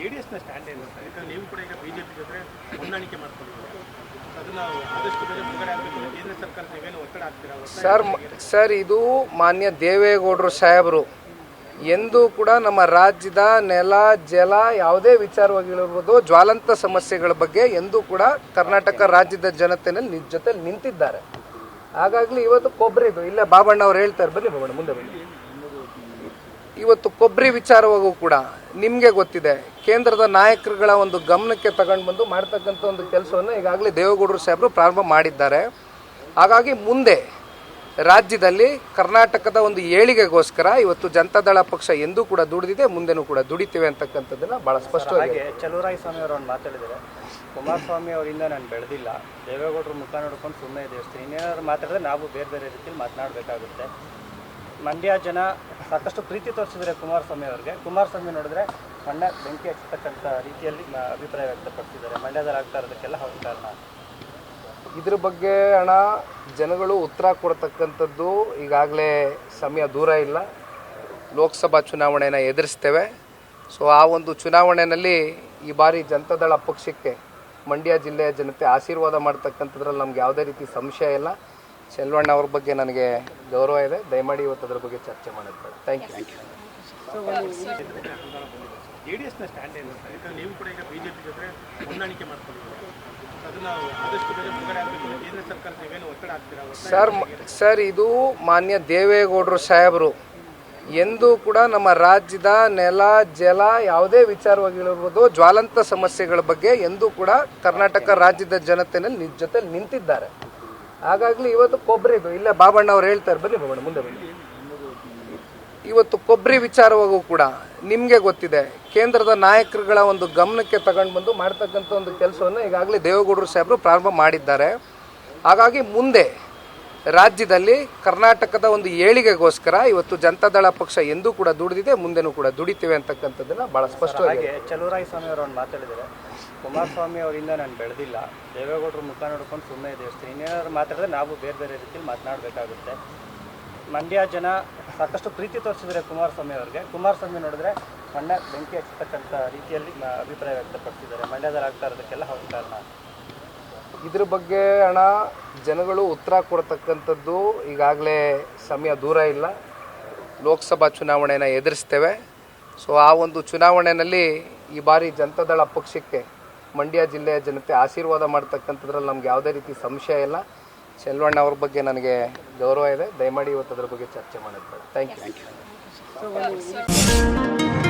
J D ಎಸ್ನ stand ಏನು ಅಂತ. ಯಾಕಂದ್ರೆ ನೀವು ಕೂಡ ಈಗ ಬಿಜೆಪಿ ಜೊತೆ ಹೊಂದಾಣಿಕೆ ಮಾಡ್ಕೊಂಡು ಅದನ್ನ ಆದಷ್ಟು ಬೇಗ ಬಿಡುಗಡೆ ಆಗಬೇಕು. ಕೇಂದ್ರ ಸರ್ಕಾರ ನೀವೇನು ಒತ್ತಡ ಹಾಕ್ತೀರಾ? ಸರ್ ಸರ್ ಇದು ಮಾನ್ಯ ದೇವೇಗೌಡರು ಸಾಹೇಬರು. ಎಂದೂ ಕೂಡ ನಮ್ಮ ರಾಜ್ಯದ ನೆಲ ಜಲ ಯಾವುದೇ ವಿಚಾರವಾಗಿರ್ಬೋದು ಜ್ವಾಲಂತ ಸಮಸ್ಯೆಗಳ ಬಗ್ಗೆ ಎಂದೂ ಕೂಡ ಕರ್ನಾಟಕ ರಾಜ್ಯದ ಜನತೆನಲ್ಲಿ ನಿಜ ಜೊತೆ ನಿಂತಿದ್ದಾರೆ. ಹಾಗಾಗಲಿ ಇವತ್ತು ಕೊಬ್ಬರಿದು ಇಲ್ಲೇ ಬಾಬಣ್ಣ ಅವ್ರು ಹೇಳ್ತಾರೆ. ಬನ್ನಿ ಬಾಬಣ್ಣ ಮುಂದೆ ಬನ್ನಿ. ಇವತ್ತು ಕೊಬ್ಬರಿ ವಿಚಾರವಾಗೂ ಕೂಡ ನಿಮಗೆ ಗೊತ್ತಿದೆ, ಕೇಂದ್ರದ ನಾಯಕರುಗಳ ಒಂದು ಗಮನಕ್ಕೆ ತಗೊಂಡು ಬಂದು ಮಾಡ್ತಕ್ಕಂಥ ಒಂದು ಕೆಲಸವನ್ನು ಈಗಾಗಲೇ ದೇವೇಗೌಡರು ಸಾಹೇಬರು ಪ್ರಾರಂಭ ಮಾಡಿದ್ದಾರೆ. ಹಾಗಾಗಿ ಮುಂದೆ ರಾಜ್ಯದಲ್ಲಿ ಕರ್ನಾಟಕದ ಒಂದು ಏಳಿಗೆಗೋಸ್ಕರ ಇವತ್ತು ಜನತಾದಳ ಪಕ್ಷ ಎಂದೂ ಕೂಡ ದುಡಿದಿದೆ, ಮುಂದೆನೂ ಕೂಡ ದುಡಿತೀವಿ ಅಂತಕ್ಕಂಥದ್ದನ್ನ ಬಹಳ ಸ್ಪಷ್ಟವಾಗಿ ಚಲುವರಾಯ ಸ್ವಾಮಿ ಅವರು ಒಂದು ಮಾತಾಡಿದ್ದಾರೆ ಕುಮಾರಸ್ವಾಮಿ ಅವರಿಂದ ನಾನು ಬೆಳೆದಿಲ್ಲ. ದೇವೇಗೌಡರು ಮುಖ ನೋಡ್ಕೊಂಡು ಸುಮ್ಮನೆ ದೇವಸ್ಥಾನ ಇನ್ನೇನಾದ್ರು ಮಾತಾಡಿದ್ರೆ ನಾವು ಬೇರೆ ಬೇರೆ ರೀತಿಯಲ್ಲಿ ಮಾತನಾಡಬೇಕಾಗುತ್ತೆ. ಮಂಡ್ಯ ಜನ ಸಾಕಷ್ಟು ಪ್ರೀತಿ ತೋರಿಸಿದ್ರೆ ಕುಮಾರಸ್ವಾಮಿ ಅವರಿಗೆ. ಕುಮಾರಸ್ವಾಮಿ ನೋಡಿದ್ರೆ ಮಂಡ್ಯ ಬೆಂಕಿ ಹಚ್ಚತಕ್ಕಂಥ ರೀತಿಯಲ್ಲಿ ಅಭಿಪ್ರಾಯ ವ್ಯಕ್ತಪಡಿಸಿದ್ದಾರೆ. ಮಂಡ್ಯದಲ್ಲಿ ಆಗ್ತಾ ಇರೋದಕ್ಕೆಲ್ಲ ಅವ್ರ ಕಾರಣ. ಇದ್ರ ಬಗ್ಗೆ ಹಣ ಜನಗಳು ಉತ್ತರ ಕೊಡ್ತಕ್ಕಂಥದ್ದು ಈಗಾಗಲೇ ಸಮಯ ದೂರ ಇಲ್ಲ. ಲೋಕಸಭಾ ಚುನಾವಣೆಯನ್ನು ಎದುರಿಸ್ತೇವೆ. ಸೊ ಆ ಒಂದು ಚುನಾವಣೆಯಲ್ಲಿ ಈ ಬಾರಿ ಜನತಾದಳ ಪಕ್ಷಕ್ಕೆ ಮಂಡ್ಯ ಜಿಲ್ಲೆಯ ಜನತೆ ಆಶೀರ್ವಾದ ಮಾಡ್ತಕ್ಕಂಥದ್ರಲ್ಲಿ ನಮ್ಗೆ ಯಾವುದೇ ರೀತಿ ಸಂಶಯ ಇಲ್ಲ. ಚೆಲ್ವಣ್ಣ ಅವ್ರ ಬಗ್ಗೆ ನನಗೆ ಗೌರವ ಇದೆ. ದಯಮಾಡಿ ಇವತ್ತು ಅದರ ಬಗ್ಗೆ ಚರ್ಚೆ ಮಾಡೋದು ಥ್ಯಾಂಕ್ ಯು ಸರ್ ಸರ್ ಇದು ಮಾನ್ಯ ದೇವೇಗೌಡರು ಸಾಹೇಬರು. ಎಂದೂ ಕೂಡ ನಮ್ಮ ರಾಜ್ಯದ ನೆಲ ಜಲ ಯಾವುದೇ ವಿಚಾರವಾಗಿರ್ಬೋದು ಜ್ವಾಲಂತ ಸಮಸ್ಯೆಗಳ ಬಗ್ಗೆ ಎಂದೂ ಕೂಡ ಕರ್ನಾಟಕ ರಾಜ್ಯದ ಜನತೆಯಲ್ಲಿ ನಿಜ ಜೊತೆ ನಿಂತಿದ್ದಾರೆ. ಹಾಗಾಗ್ಲಿ ಇವತ್ತು ಕೊಬ್ಬರಿದು ಇಲ್ಲ ಬಾಬಣ್ಣ ಅವ್ರು ಹೇಳ್ತಾರೆ, ಬನ್ನಿ ಬಾಬಣ್ಣ, ಮುಂದೆ ಬನ್ನಿ. ಇವತ್ತು ಕೊಬ್ಬರಿ ವಿಚಾರವಾಗೂ ಕೂಡ ನಿಮಗೆ ಗೊತ್ತಿದೆ, ಕೇಂದ್ರದ ನಾಯಕರುಗಳ ಒಂದು ಗಮನಕ್ಕೆ ತಗೊಂಡು ಬಂದು ಮಾಡ್ತಕ್ಕಂಥ ಒಂದು ಕೆಲಸವನ್ನು ಈಗಾಗಲೇ ದೇವೇಗೌಡರು ಸಾಹೇಬರು ಪ್ರಾರಂಭ ಮಾಡಿದ್ದಾರೆ. ಹಾಗಾಗಿ ಮುಂದೆ ರಾಜ್ಯದಲ್ಲಿ ಕರ್ನಾಟಕದ ಒಂದು ಏಳಿಗೆಗೋಸ್ಕರ ಇವತ್ತು ಜನತಾದಳ ಪಕ್ಷ ಎಂದೂ ಕೂಡ ದುಡಿದಿದೆ ಮುಂದೆನೂ ಕೂಡ ದುಡಿತೇವೆ ಅಂತಕ್ಕಂಥದ್ದನ್ನ ಬಹಳ ಸ್ಪಷ್ಟವಾಗಿ ಚಲುವರಾಯ ಸ್ವಾಮಿ ಅವರು ಒಂದು ಮಾತಾಡಿದ್ದಾರೆ ಕುಮಾರಸ್ವಾಮಿ ಅವರಿಂದ ನಾನು ಬೆಳೆದಿಲ್ಲ. ದೇವೇಗೌಡರು ಮುಖ ನೋಡ್ಕೊಂಡು ಸುಮ್ಮನೆ ದೇವಸ್ಥಾನ ಇನ್ನೇನಾದ್ರು ಮಾತಾಡಿದ್ರೆ ನಾವು ಬೇರೆ ಬೇರೆ ರೀತಿಯಲ್ಲಿ ಮಾತನಾಡಬೇಕಾಗುತ್ತೆ. ಮಂಡ್ಯ ಜನ ಸಾಕಷ್ಟು ಪ್ರೀತಿ ತೋರಿಸಿದ್ರೆ ಕುಮಾರಸ್ವಾಮಿ ಅವರಿಗೆ. ಕುಮಾರಸ್ವಾಮಿ ನೋಡಿದ್ರೆ ಮಂಡ್ಯ ಬೆಂಕಿ ಹಚ್ಚತಕ್ಕಂಥ ರೀತಿಯಲ್ಲಿ ಅಭಿಪ್ರಾಯ ವ್ಯಕ್ತಪಡಿಸಿದ್ದಾರೆ. ಮಂಡ್ಯದಲ್ಲಿ ಆಗ್ತಾ ಇರೋದಕ್ಕೆಲ್ಲ ಅವ್ರ ಕಾರಣ. ಇದ್ರ ಬಗ್ಗೆ ಹಣ ಜನಗಳು ಉತ್ತರ ಕೊಡ್ತಕ್ಕಂಥದ್ದು ಈಗಾಗಲೇ ಸಮಯ ದೂರ ಇಲ್ಲ. ಲೋಕಸಭಾ ಚುನಾವಣೆನ ಎದುರಿಸ್ತೇವೆ. ಸೊ ಆ ಒಂದು ಚುನಾವಣೆಯಲ್ಲಿ ಈ ಬಾರಿ ಜನತಾದಳ ಪಕ್ಷಕ್ಕೆ ಮಂಡ್ಯ ಜಿಲ್ಲೆಯ ಜನತೆ ಆಶೀರ್ವಾದ ಮಾಡ್ತಕ್ಕಂಥದ್ರಲ್ಲಿ ನಮ್ಗೆ ಯಾವುದೇ ರೀತಿ ಸಂಶಯ ಇಲ್ಲ. ಚೆಲ್ವಣ್ಣ ಅವ್ರ ಬಗ್ಗೆ ನನಗೆ ಗೌರವ ಇದೆ. ದಯಮಾಡಿ ಇವತ್ತು ಅದ್ರ ಬಗ್ಗೆ ಚರ್ಚೆ ಮಾಡೋದು ಥ್ಯಾಂಕ್ ಯು